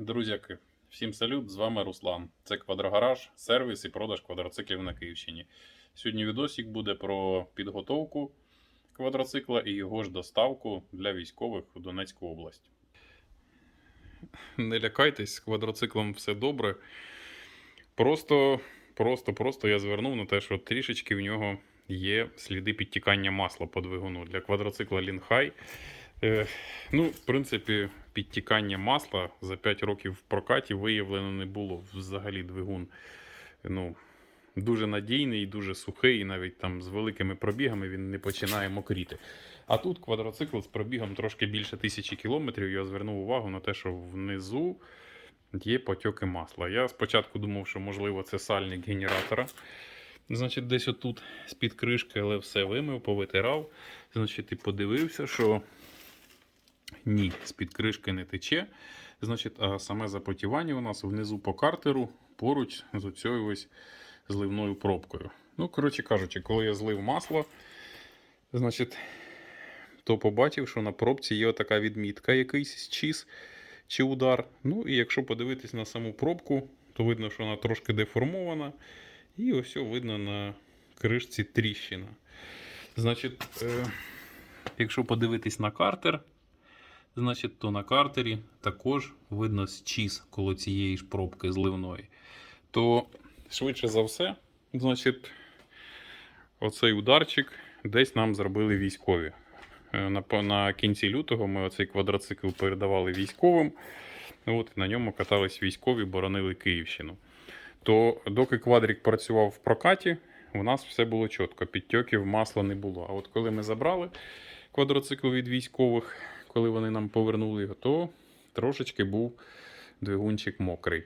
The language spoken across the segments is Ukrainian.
Друзяки, всім салют! З вами Руслан. Це Квадрогараж, сервіс і продаж квадроциклів на Київщині. Сьогодні відосик буде про підготовку квадроцикла і його ж доставку для військових у Донецьку область. Не лякайтесь, з квадроциклом все добре. Просто, просто, просто я звернув на те, що трішечки в нього є сліди підтікання масла по двигуну для квадроцикла Лінхай. Е, ну, в принципі, підтікання масла за 5 років в прокаті виявлено не було. Взагалі двигун ну, дуже надійний, дуже сухий, і навіть там з великими пробігами він не починає мокріти. А тут квадроцикл з пробігом трошки більше тисячі кілометрів. Я звернув увагу на те, що внизу є потьоки масла. Я спочатку думав, що можливо це сальник генератора. Значить, десь отут з-під кришки, але все вимив, повитирав. Значить, і подивився, що ні, з-під кришки не тече. Значить, а саме запотівання у нас внизу по картеру поруч з оцією ось зливною пробкою. Ну, коротше кажучи, коли я злив масло, значить, то побачив, що на пробці є така відмітка, якийсь чіз чи удар. Ну, і якщо подивитись на саму пробку, то видно, що вона трошки деформована. І ось видно на кришці тріщина. Значить, е, якщо подивитись на картер, значить, то на картері також видно чіз коло цієї ж пробки зливної. То швидше за все, значить, оцей ударчик десь нам зробили військові. Е, На, на кінці лютого ми оцей квадроцикл передавали військовим. От, на ньому катались військові, боронили Київщину. То доки квадрик працював в прокаті, у нас все було чітко, підтьоків масла не було. А от коли ми забрали квадроцикл від військових, коли вони нам повернули його, то трошечки був двигунчик мокрий.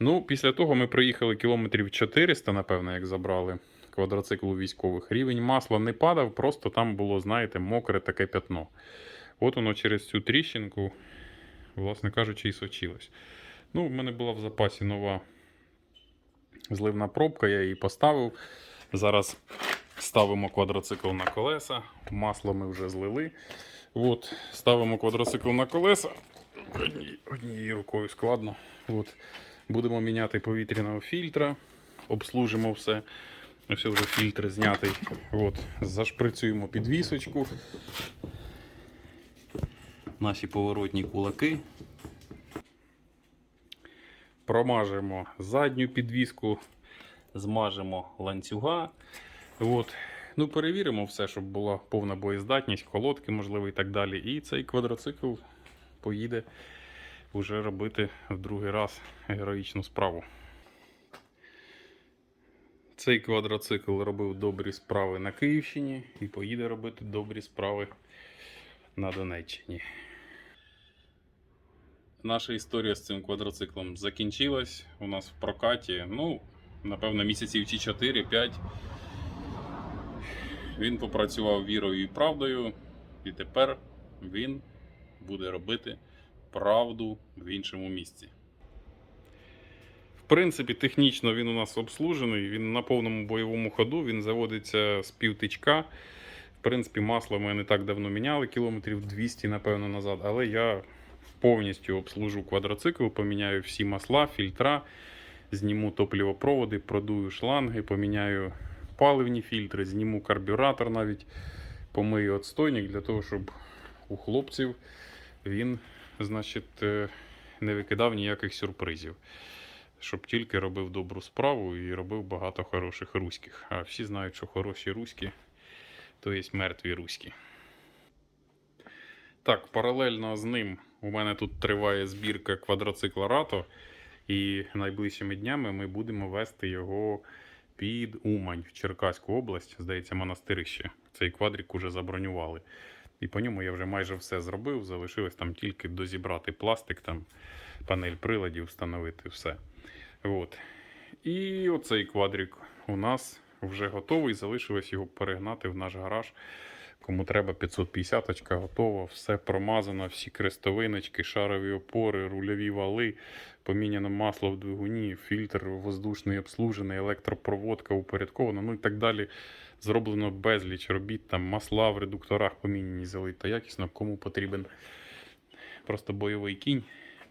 Ну, після того ми проїхали кілометрів 400, напевно, як забрали квадроцикл у військових. Рівень масла не падав, просто там було, знаєте, мокре таке пятно. От воно через цю тріщинку, власне кажучи, і сочилось. Ну, в мене була в запасі нова зливна пробка, я її поставив. Зараз ставимо квадроцикл на колеса. Масло ми вже злили. От, ставимо квадроцикл на колеса. Одні- Однією рукою складно. От. Будемо міняти повітряного фільтра, обслужимо все. Ось вже фільтр знятий. От. Зашприцюємо підвісочку. Наші поворотні кулаки. Промажемо задню підвіску, змажемо ланцюга. От. Ну, перевіримо все, щоб була повна боєздатність, колодки, можливо, і так далі. І цей квадроцикл поїде вже робити в другий раз героїчну справу. Цей квадроцикл робив добрі справи на Київщині і поїде робити добрі справи на Донеччині. Наша історія з цим квадроциклом закінчилась у нас в прокаті. Ну, напевно, місяців чи 4-5. Він попрацював вірою і правдою, і тепер він буде робити правду в іншому місці. В принципі, технічно він у нас обслужений, він на повному бойовому ходу, він заводиться з півтичка. В принципі, масло ми не так давно міняли, кілометрів 200, напевно, назад, але я повністю обслужу квадроцикл, поміняю всі масла, фільтра, зніму топливопроводи, продую шланги, поміняю паливні фільтри, зніму карбюратор навіть, помию отстойник для того, щоб у хлопців він, значить, е, не викидав ніяких сюрпризів. Щоб тільки робив добру справу і робив багато хороших руських. А всі знають, що хороші руські, то є мертві руські. Так, паралельно з ним у мене тут триває збірка квадроцикла Рато, і найближчими днями ми будемо вести його під Умань в Черкаську область, здається, монастирище. Цей квадрик уже забронювали. І по ньому я вже майже все зробив. Залишилось там тільки дозібрати пластик, там панель приладів, встановити все. От. І оцей квадрик у нас вже готовий. Залишилось його перегнати в наш гараж. Кому треба 550 очка готова, все промазано, всі крестовиночки, шарові опори, рульові вали, поміняно масло в двигуні, фільтр воздушний обслужений, електропроводка упорядкована, ну і так далі. Зроблено безліч робіт, там масла в редукторах поміняні залита якісно, кому потрібен просто бойовий кінь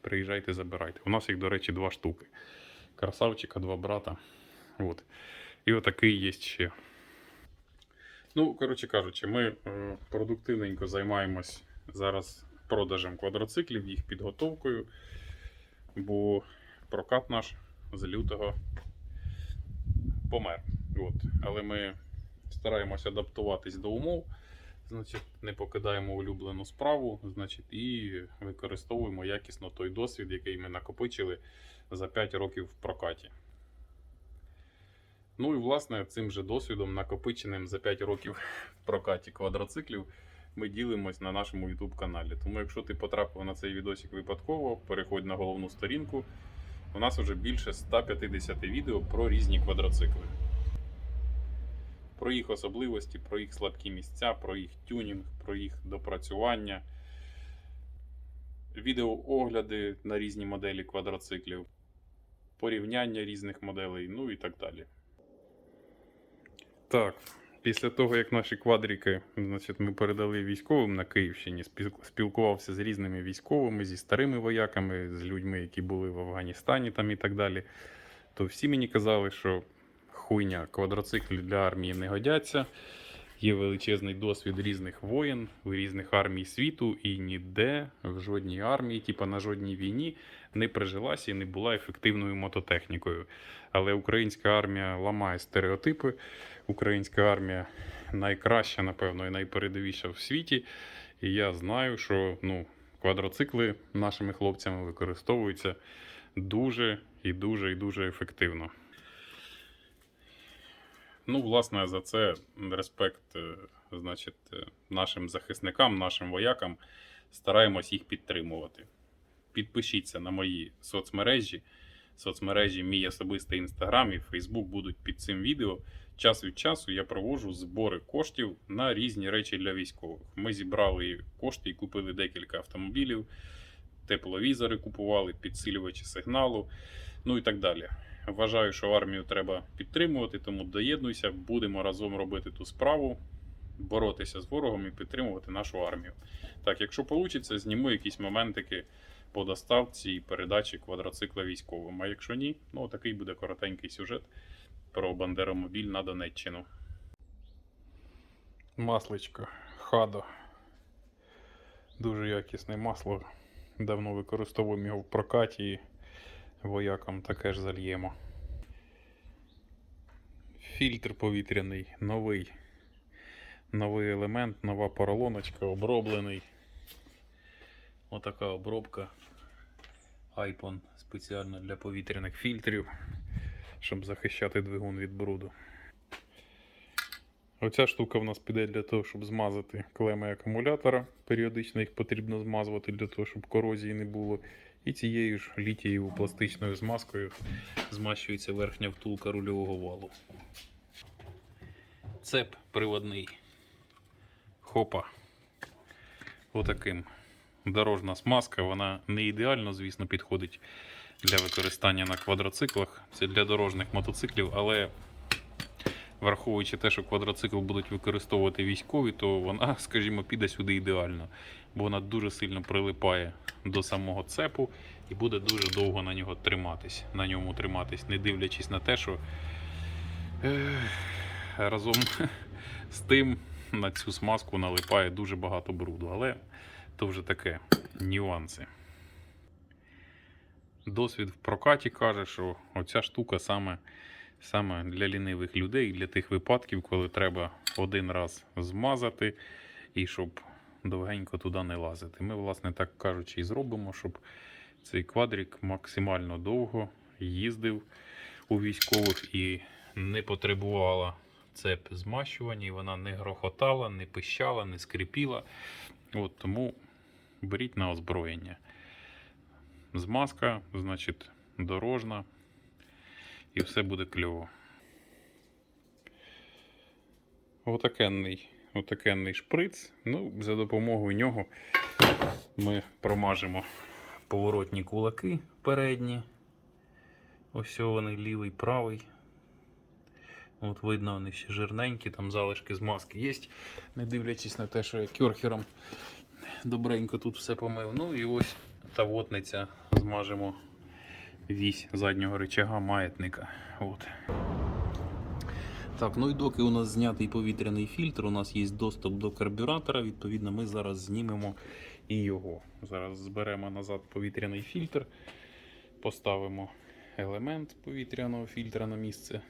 приїжджайте, забирайте. У нас їх, до речі, два штуки. Красавчика, два брата. От. І отакий є ще. Ну, коротше кажучи, ми е, продуктивненько займаємось зараз продажем квадроциклів, їх підготовкою, бо прокат наш з лютого помер. От. Але ми стараємося адаптуватись до умов, значить, не покидаємо улюблену справу, значить, і використовуємо якісно той досвід, який ми накопичили за 5 років в прокаті. Ну і власне цим же досвідом, накопиченим за 5 років в прокаті квадроциклів, ми ділимось на нашому YouTube каналі. Тому, якщо ти потрапив на цей відосик випадково, переходь на головну сторінку. У нас вже більше 150 відео про різні квадроцикли. Про їх особливості, про їх слабкі місця, про їх тюнінг, про їх допрацювання, відеоогляди на різні моделі квадроциклів, порівняння різних моделей, ну і так далі. Так, після того, як наші квадрики, значить, ми передали військовим на Київщині, спіл- спілкувався з різними військовими, зі старими вояками, з людьми, які були в Афганістані там і так далі, то всі мені казали, що хуйня, квадроцикли для армії не годяться. Є величезний досвід різних воєн, різних армій світу, і ніде в жодній армії, типа на жодній війні, не прижилася і не була ефективною мототехнікою. Але українська армія ламає стереотипи. Українська армія найкраща, напевно, і найпередовіша в світі. І я знаю, що ну, квадроцикли нашими хлопцями використовуються дуже і дуже і дуже ефективно. Ну, власне, за це респект, е, значить, е, нашим захисникам, нашим воякам. Стараємось їх підтримувати. Підпишіться на мої соцмережі. Соцмережі, мій особистий інстаграм і Фейсбук будуть під цим відео. Час від часу я проводжу збори коштів на різні речі для військових. Ми зібрали кошти і купили декілька автомобілів, тепловізори купували, підсилювачі сигналу, ну і так далі. Вважаю, що армію треба підтримувати, тому доєднуйся, будемо разом робити ту справу, боротися з ворогом і підтримувати нашу армію. Так, якщо вийде, зніму якісь моментики по доставці і передачі квадроцикла військовим. А якщо ні, ну такий буде коротенький сюжет про Бандеромобіль на Донеччину. Масличко, хадо. Дуже якісне масло. Давно використовуємо його в прокаті воякам таке ж зальємо. Фільтр повітряний, новий. Новий елемент, нова поролоночка, оброблений. Отака обробка. Айпон спеціально для повітряних фільтрів, щоб захищати двигун від бруду. Оця штука в нас піде для того, щоб змазати клеми акумулятора. Періодично їх потрібно змазувати для того, щоб корозії не було. І цією ж літієвою пластичною змазкою змащується верхня втулка рульового валу. Цеп приводний. Хопа. Отаким. Дорожна смазка, вона не ідеально, звісно, підходить для використання на квадроциклах. Це для дорожніх мотоциклів, але враховуючи те, що квадроцикл будуть використовувати військові, то вона, скажімо, піде сюди ідеально, бо вона дуже сильно прилипає до самого цепу і буде дуже довго на нього триматись, на ньому триматись, не дивлячись на те, що е, разом з тим на цю смазку налипає дуже багато бруду. Але то вже таке нюанси. Досвід в прокаті каже, що оця штука саме, саме для лінивих людей, для тих випадків, коли треба один раз змазати і щоб довгенько туди не лазити. Ми, власне, так кажучи, і зробимо, щоб цей квадрик максимально довго їздив у військових і не потребувала цеп змащування, і вона не грохотала, не пищала, не скрипіла. От тому беріть на озброєння. Змазка, значить, дорожна, і все буде кльово. Отакенний, отакенний шприц. Ну, за допомогою нього ми промажемо поворотні кулаки передні. Ось вони лівий, правий. От видно, вони ще жирненькі, там залишки змазки є, не дивлячись на те, що я кюрхером добренько тут все помив. Ну і ось тавотниця, змажемо вісь заднього рычага маятника. От. Так, ну і доки у нас знятий повітряний фільтр, у нас є доступ до карбюратора. Відповідно, ми зараз знімемо і його. Зараз зберемо назад повітряний фільтр, поставимо елемент повітряного фільтра на місце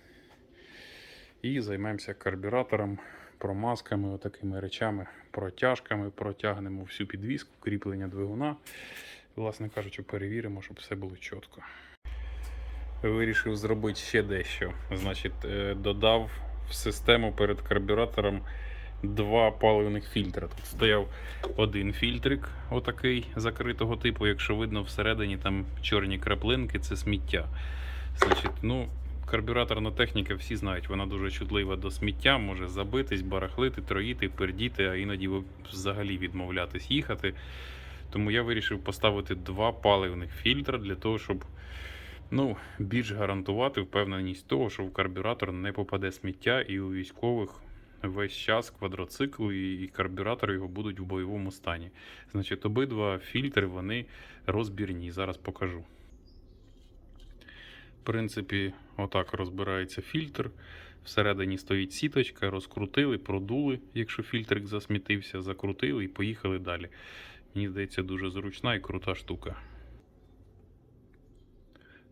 і займемося карбюратором, промазками, отакими речами, протяжками, протягнемо всю підвіску, кріплення двигуна. Власне кажучи, перевіримо, щоб все було чітко. Вирішив зробити ще дещо. Значить, е, додав в систему перед карбюратором два паливних фільтри. Тут стояв один фільтрик, отакий закритого типу. Якщо видно, всередині там чорні краплинки, це сміття. Значить, ну, карбюраторна техніка, всі знають, вона дуже чутлива до сміття, може забитись, барахлити, троїти, пердіти, а іноді взагалі відмовлятись їхати. Тому я вирішив поставити два паливних фільтри для того, щоб ну, більш гарантувати впевненість того, що в карбюратор не попаде сміття, і у військових весь час квадроцикл і карбюратор його будуть в бойовому стані. Значить, обидва фільтри вони розбірні. Зараз покажу. В принципі, отак розбирається фільтр. Всередині стоїть сіточка, розкрутили, продули, якщо фільтрик засмітився, закрутили і поїхали далі. Мені здається, дуже зручна і крута штука.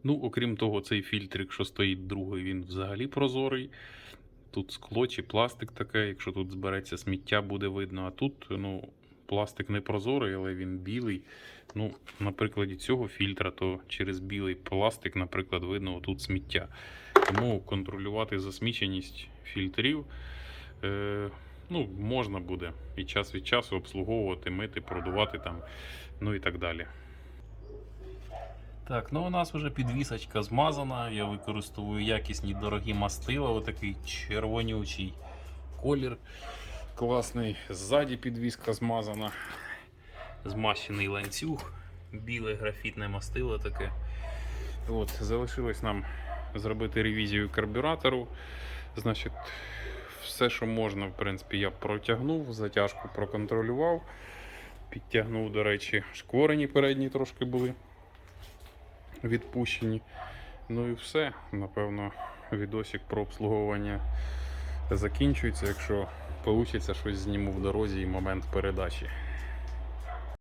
Ну, окрім того, цей фільтрик, що стоїть другий, він взагалі прозорий. Тут скло чи пластик таке, якщо тут збереться сміття, буде видно. А тут ну, пластик не прозорий, але він білий. Ну, На прикладі цього фільтра, то через білий пластик, наприклад, видно тут сміття. Тому контролювати засміченість фільтрів е, ну, можна буде і час від часу обслуговувати, мити, продувати там, ну і так далі. Так, ну у нас вже підвісочка змазана. Я використовую якісні дорогі мастила, отакий червонючий колір. Класний. Ззаді підвіска змазана. Змащений ланцюг, біле графітне мастило таке. От, залишилось нам зробити ревізію карбюратору. Значить, все, що можна, в принципі, я протягнув, затяжку проконтролював. Підтягнув, до речі, шкворені передні трошки були відпущені. Ну і все. Напевно, відосик про обслуговування закінчується. Якщо вийде, щось зніму в дорозі і момент передачі.